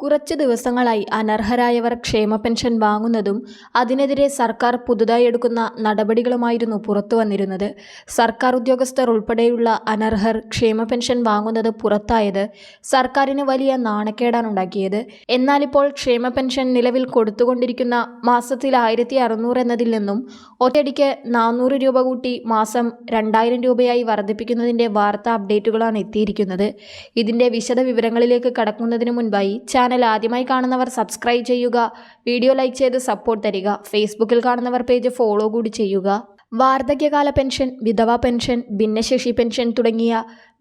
കുറച്ച് ദിവസങ്ങളായി അനർഹരായവർ ക്ഷേമ പെൻഷൻ വാങ്ങുന്നതും അതിനെതിരെ സർക്കാർ പുതുതായി എടുക്കുന്ന നടപടികളുമായിരുന്നു പുറത്തു വന്നിരുന്നത്. സർക്കാർ ഉദ്യോഗസ്ഥർ ഉൾപ്പെടെയുള്ള അനർഹർ ക്ഷേമ പെൻഷൻ വാങ്ങുന്നത് പുറത്തായത് സർക്കാരിന് വലിയ നാണക്കേടാണ് ഉണ്ടാക്കിയത്. എന്നാലിപ്പോൾ ക്ഷേമ പെൻഷൻ നിലവിൽ കൊടുത്തുകൊണ്ടിരിക്കുന്ന മാസത്തിൽ ആയിരത്തി അറുന്നൂറ് എന്നതിൽ നിന്നും ഒറ്റയടിക്ക് നാനൂറ് രൂപ കൂട്ടി മാസം രണ്ടായിരം രൂപയായി വർദ്ധിപ്പിക്കുന്നതിന്റെ വാർത്താ അപ്ഡേറ്റുകളാണ് എത്തിയിരിക്കുന്നത്. ഇതിന്റെ വിശദ വിവരങ്ങളിലേക്ക് കടക്കുന്നതിന് മുൻപായി ചാനൽ ആദ്യമായി കാണുന്നവർ സബ്സ്ക്രൈബ് ചെയ്യുക വീഡിയോ ലൈക്ക് ചെയ്ത് സപ്പോർട്ട് തരിക ഫേസ്ബുക്കിൽ കാണുന്നവർ പേജ് ഫോളോ കൂടി ചെയ്യുക. വാർദ്ധക്യകാല പെൻഷൻ വിധവാ പെൻഷൻ ഭിന്നശേഷി പെൻഷൻ തുടങ്ങിയ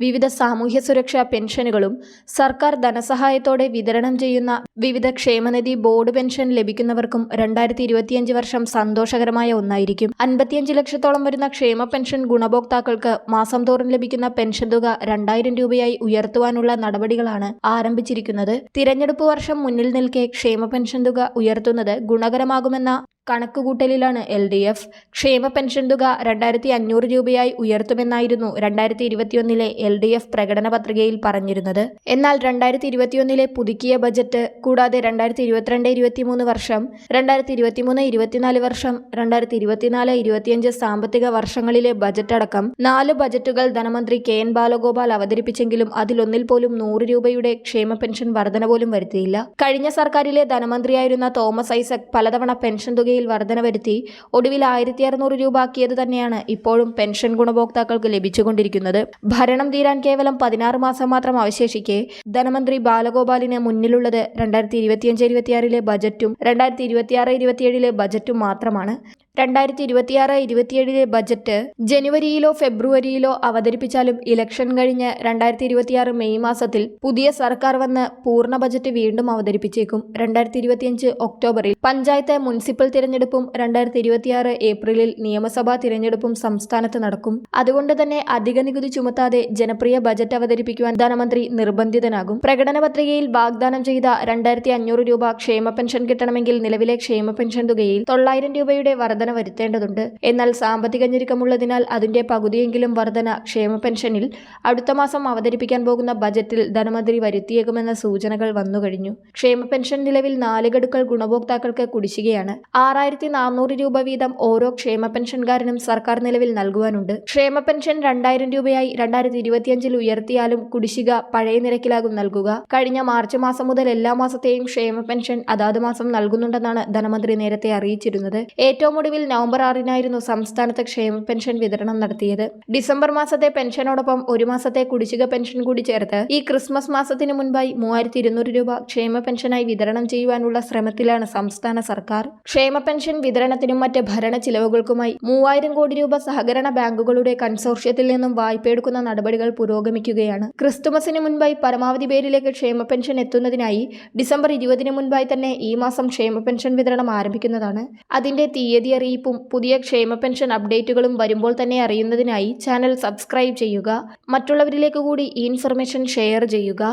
വിവിധ സാമൂഹ്യ സുരക്ഷാ പെൻഷനുകളും സർക്കാർ ധനസഹായത്തോടെ വിതരണം ചെയ്യുന്ന വിവിധ ക്ഷേമനിധി ബോർഡ് പെൻഷൻ ലഭിക്കുന്നവർക്കും രണ്ടായിരത്തി ഇരുപത്തിയഞ്ച് വർഷം സന്തോഷകരമായ ഒന്നായിരിക്കും. അൻപത്തിയഞ്ച് ലക്ഷത്തോളം വരുന്ന ക്ഷേമ പെൻഷൻ ഗുണഭോക്താക്കൾക്ക് മാസം തോറും ലഭിക്കുന്ന പെൻഷൻ തുക രണ്ടായിരം രൂപയായി ഉയർത്തുവാനുള്ള നടപടികളാണ് ആരംഭിച്ചിരിക്കുന്നത്. തിരഞ്ഞെടുപ്പ് വർഷം മുന്നിൽ നിൽക്കെ ക്ഷേമ പെൻഷൻ തുക ഉയർത്തുന്നത് ഗുണകരമാകുമെന്ന കണക്കുകൂട്ടലിലാണ് എൽ ഡി എഫ്. ക്ഷേമ പെൻഷൻ തുക രണ്ടായിരത്തി അഞ്ഞൂറ് രൂപയായി ഉയർത്തുമെന്നായിരുന്നു രണ്ടായിരത്തി ഇരുപത്തിയൊന്നിലെ എൽ ഡി എഫ് പ്രകടന പത്രികയിൽ പറഞ്ഞിരുന്നത്. എന്നാൽ രണ്ടായിരത്തി ഇരുപത്തിയൊന്നിലെ പുതുക്കിയ ബജറ്റ് കൂടാതെ രണ്ടായിരത്തി ഇരുപത്തിരണ്ട് ഇരുപത്തിമൂന്ന് വർഷം രണ്ടായിരത്തി ഇരുപത്തിമൂന്ന് ഇരുപത്തിനാല് വർഷം രണ്ടായിരത്തി ഇരുപത്തിനാല് ഇരുപത്തിയഞ്ച് സാമ്പത്തിക വർഷങ്ങളിലെ ബജറ്റ് അടക്കം നാല് ബജറ്റുകൾ ധനമന്ത്രി കെ എൻ ബാലഗോപാൽ അവതരിപ്പിച്ചെങ്കിലും അതിലൊന്നിൽ പോലും നൂറ് രൂപയുടെ ക്ഷേമ പെൻഷൻ വർധന പോലും വരുത്തിയില്ല. കഴിഞ്ഞ സർക്കാരിലെ ധനമന്ത്രിയായിരുന്ന തോമസ് ഐസക് പലതവണ പെൻഷൻ തുകയിൽ വർധന വരുത്തി ഒടുവിൽ ആയിരത്തി അറുന്നൂറ് രൂപ ആക്കിയത് തന്നെയാണ് ഇപ്പോഴും പെൻഷൻ ഗുണഭോക്താക്കൾക്ക് ലഭിച്ചുകൊണ്ടിരിക്കുന്നത്. ഭരണം തീരാൻ കേവലം പതിനാറ് മാസം മാത്രം അവശേഷിക്കെ ധനമന്ത്രി ബാലഗോപാലിന് മുന്നിലുള്ളത് രണ്ടായിരത്തി ഇരുപത്തിയഞ്ച് ഇരുപത്തിയാറിലെ ബജറ്റും രണ്ടായിരത്തി ഇരുപത്തിയാറ് ഇരുപത്തിയേഴിലെ ബജറ്റും മാത്രമാണ്. രണ്ടായിരത്തി ഇരുപത്തിയാറ് ഇരുപത്തിയേഴിലെ ബജറ്റ് ജനുവരിയിലോ ഫെബ്രുവരിയിലോ അവതരിപ്പിച്ചാലും ഇലക്ഷൻ കഴിഞ്ഞ് രണ്ടായിരത്തി ഇരുപത്തിയാറ് മെയ് മാസത്തിൽ പുതിയ സർക്കാർ വന്ന് പൂർണ ബജറ്റ് വീണ്ടും അവതരിപ്പിച്ചേക്കും. രണ്ടായിരത്തി ഇരുപത്തിയഞ്ച് ഒക്ടോബറിൽ പഞ്ചായത്ത് മുനിസിപ്പൽ തിരഞ്ഞെടുപ്പും രണ്ടായിരത്തി ഇരുപത്തിയാറ് ഏപ്രിലിൽ നിയമസഭാ തിരഞ്ഞെടുപ്പും സംസ്ഥാനത്ത് നടക്കും. അതുകൊണ്ട് തന്നെ അധിക നികുതി ചുമത്താതെ ജനപ്രിയ ബജറ്റ് അവതരിപ്പിക്കുവാൻ ധനമന്ത്രി നിർബന്ധിതനാകും. പ്രകടന പത്രികയിൽ വാഗ്ദാനം ചെയ്ത രണ്ടായിരത്തി അഞ്ഞൂറ് രൂപ ക്ഷേമ പെൻഷൻ കിട്ടണമെങ്കിൽ നിലവിലെ ക്ഷേമ പെൻഷൻ തുകയിൽ തൊള്ളായിരം രൂപയുടെ വർധന വരുത്തേണ്ടതുണ്ട്. എന്നാൽ സാമ്പത്തിക ഞെരുക്കമുള്ളതിനാൽ അതിന്റെ പകുതിയെങ്കിലും വർധന ക്ഷേമ പെൻഷനിൽ അടുത്ത മാസം അവതരിപ്പിക്കാൻ പോകുന്ന ബജറ്റിൽ ധനമന്ത്രി വരുത്തിയേക്കുമെന്ന സൂചനകൾ വന്നുകഴിഞ്ഞു ക്ഷേമ പെൻഷൻ നിലവിൽ നാല് ഗഡുക്കൾ ഗുണഭോക്താക്കൾക്ക് കുടിശ്ശികയാണ്. ആറായിരത്തി നാനൂറ് രൂപ വീതം ഓരോ ക്ഷേമ പെൻഷൻകാരനും സർക്കാർ നിലവിൽ നൽകുവാനുണ്ട്. ക്ഷേമ പെൻഷൻ രണ്ടായിരം രൂപയായി രണ്ടായിരത്തി ഇരുപത്തിയഞ്ചിൽ ഉയർത്തിയാലും കുടിശ്ശിക പഴയ നിരക്കിലാകും നൽകുക. കഴിഞ്ഞ മാർച്ച് മാസം മുതൽ എല്ലാ മാസത്തെയും ക്ഷേമ പെൻഷൻ അതാത് മാസം നൽകുന്നുണ്ടെന്നാണ് ധനമന്ത്രി നേരത്തെ അറിയിച്ചിരുന്നത്. ഏറ്റവും ഒടുവിൽ നവംബർ ആറിനായിരുന്നു സംസ്ഥാനത്ത് ക്ഷേമ പെൻഷൻ വിതരണം നടത്തിയത്. ഡിസംബർ മാസത്തെ പെൻഷനോടൊപ്പം ഒരു മാസത്തെ കുടിശ്ശിക പെൻഷൻ കൂടി ചേർത്ത് ഈ ക്രിസ്മസ് മാസത്തിന് മുൻപായി മൂവായിരത്തി ഇരുന്നൂറ് രൂപ ക്ഷേമ പെൻഷനായി വിതരണം ചെയ്യുവാനുള്ള ശ്രമത്തിലാണ് സംസ്ഥാന സർക്കാർ. ക്ഷേമ പെൻഷൻ വിതരണത്തിനും മറ്റ് ഭരണ ചിലവുകൾക്കുമായി മൂവായിരം കോടി രൂപ സഹകരണ ബാങ്കുകളുടെ കൺസോർഷ്യത്തിൽ നിന്നും വായ്പയെടുക്കുന്ന നടപടികൾ പുരോഗമിക്കുകയാണ്. ക്രിസ്തുമസിന് മുൻപായി പരമാവധി പേരിലേക്ക് ക്ഷേമ പെൻഷൻ എത്തുന്നതിനായി ഡിസംബർ ഇരുപതിന് മുൻപായി തന്നെ ഈ മാസം ക്ഷേമ പെൻഷൻ വിതരണം ആരംഭിക്കുന്നതാണ്. അതിന്റെ തീയതി അറിയിപ്പും പുതിയ ക്ഷേമ പെൻഷൻ അപ്ഡേറ്റുകളും വരുമ്പോൾ തന്നെ അറിയുന്നതിനായി ചാനൽ സബ്സ്ക്രൈബ് ചെയ്യുക. മറ്റുള്ളവരിലേക്ക് കൂടി ഈ ഇൻഫർമേഷൻ ഷെയർ ചെയ്യുക.